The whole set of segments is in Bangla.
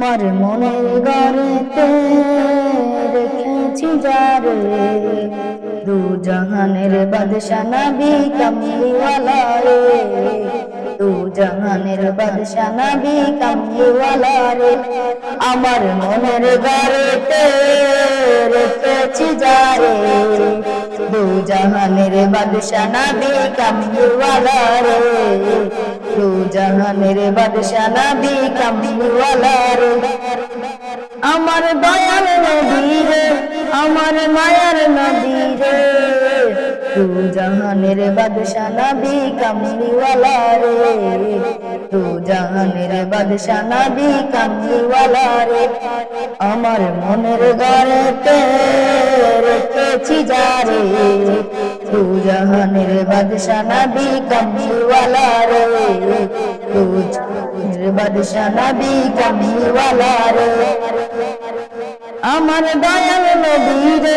আমার মনের ঘরেতে রেখেছি যারে? দু জাহানের বাদশা নবী কামলিওয়ালা রে। দু জাহানের বাদশা নবী কামলিওয়ালা রে। আমার মনের ঘরেতে রেখেছি যারে? দু জাহানের বাদশা নবী কামলিওয়ালা রে। দু জাহানের বাদশা নবী কামলিওয়ালা আমার দয়াল নবী রে, আমার মায়ার নবী রে। তু জাহানের বাদশা নবী কামলিওয়ালা রে। তু জাহানের বাদশা নবী কামলিওয়ালা রে। আমার মনের ঘরেতে রেখেছি যারে তু জাহানের বাদশা নবী কামলিওয়ালা রে। তু জাহানের বাদশা নবী কামলিওয়ালা রে। আমার দয়াল নবী রে,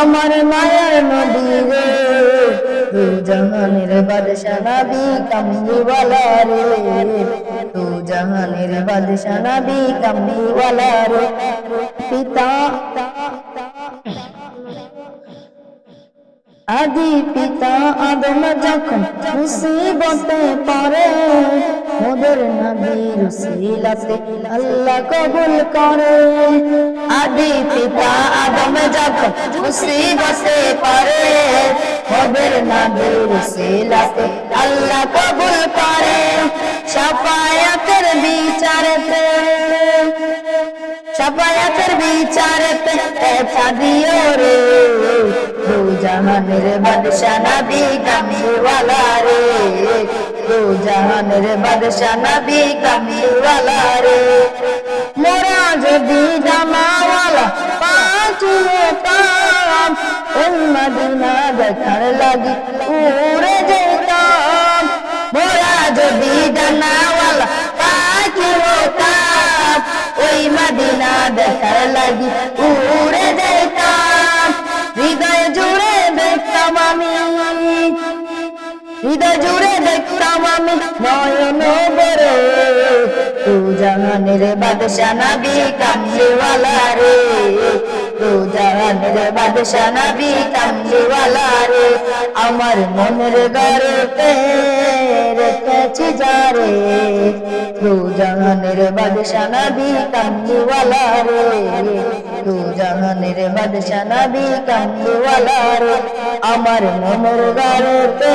আমার মায়ার নবী রে। তু জাহানের বাদশা নবী, কামলিওয়ালা রে। তু জাহানের বাদশা নবী, কামলিওয়ালা রে। পিতা আদি পিতা আদম যখন মুসিবতে পড়ে, মোদের নবীর সিলাতে আল্লাহ কবুল করে। আদি পিতা আদম যখন মুসিবতে পড়ে, মোদের নবীর সিলাতে আল্লাহ কবুল করে। সাফায়াতের বিচারতে সাফায়াতের বিচারতে দিও রে। জাহানের বাদশা নবী কামলিওয়ালা রে। দু জাহানের বাদশা নবী কামলিওয়ালা রে। মোরা যদি জামাওয়ালা পাঁচ হতাম ওই মদিনা দেখার লাগি উড়ে যেতাম। মোরা যদি জানাওয়ালা পাঁচ হতাম ওই মদিনা দেখার লাগি উড়ে হৃদয় জুড়ে দেখতাম আমি নয়ন বরে তু জাহানের বাদশা নবী কামলিওয়ালা রে। তু জাহানের বাদশা নবী কামলিওয়ালা রে। আমার মনের ঘরেতে রেখেছি যারে তু জাহানের বাদশা নবী কামলিওয়ালা রে। তু জাহানের বাদশা নবী কামলিওয়ালা রে। আমার মনের রেখেছি